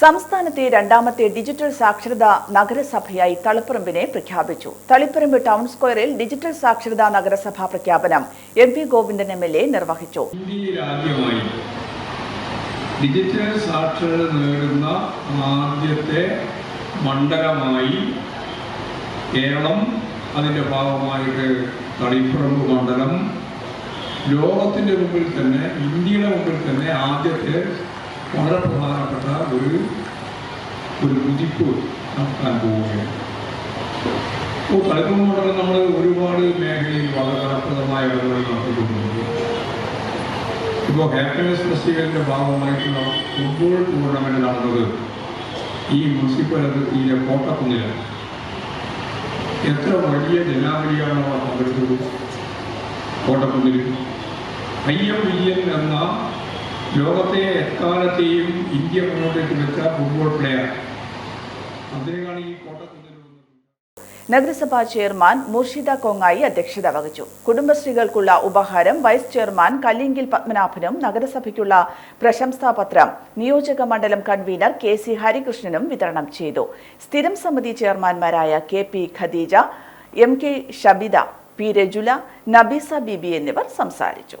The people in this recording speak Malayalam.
സംസ്ഥാനത്തെ രണ്ടാമത്തെ ഡിജിറ്റൽ സാക്ഷരതാ നഗരസഭയായി തളിപ്പറമ്പിനെ പ്രഖ്യാപിച്ചു. തളിപ്പറമ്പ് ടൗൺ സ്ക്വയറിൽ ഡിജിറ്റൽ സാക്ഷരതാ നഗരസഭാ പ്രഖ്യാപനം M P Govindan M L A നിർവഹിച്ചു. ഡിജിറ്റൽ സാക്ഷരത നേടുന്ന ആദ്യത്തെ മണ്ഡലമായി കേരളം അതിന്റെ ഭാഗമായിട്ട് തളിപ്പറമ്പ് മണ്ഡലം ലോകത്തിന്റെ മുമ്പിൽ തന്നെ ഇന്ത്യയുടെ മുമ്പിൽ തന്നെ ആദ്യത്തെ വളരെ പ്രധാനപ്പെട്ട ഒരു ഒരു കുതിപ്പ് നടത്താൻ പോവുകയാണ്. ഇപ്പോൾ തളിപ്പറമ്പ് മണ്ഡലം നമ്മൾ ഒരുപാട് മേഖലയിൽ വളരെ ഫലപ്രദമായ ഇടപെടൽ നടത്തിക്കൊണ്ടുണ്ട് ഇപ്പോൾ ഹാപ്പിനെസ് ഫെസ്റ്റിവലിന്റെ ഭാഗമായിട്ടുള്ള ഫുട്ബോൾ ടൂർണമെന്റ് നടന്നത് ഈ മുനിസിപ്പാലിറ്റിയിലെ കോട്ടക്കുന്നിലാണ്. എത്ര വലിയ ജനാവലിയാണ് അവർ പങ്കെടുത്തത്? കോട്ടക്കുന്നിൽ. എം വില്യൻ എന്ന ലോകത്തെ എക്കാലത്തെയും ഇന്ത്യ മുന്നോട്ടേക്ക് വെച്ച ഫുട്ബോൾ പ്ലെയർ അദ്ദേഹമാണ് ഈ നഗരസഭാ ചെയർമാൻ മുർഷിദ കൊങ്ങായി അധ്യക്ഷത വഹിച്ചു. കുടുംബശ്രീകൾക്കുള്ള ഉപഹാരം വൈസ് ചെയർമാൻ കല്ലിങ്കിൽ പത്മനാഭനും നഗരസഭയ്ക്കുള്ള പ്രശംസാപത്രം നിയോജക മണ്ഡലം കൺവീനർ കെ സി ഹരികൃഷ്ണനും വിതരണം ചെയ്തു. സ്ഥിരം സമിതി ചെയർമാൻമാരായ K P Khadeeja M K Shabitha P Rajula Nabeesa Beebi എന്നിവർ സംസാരിച്ചു.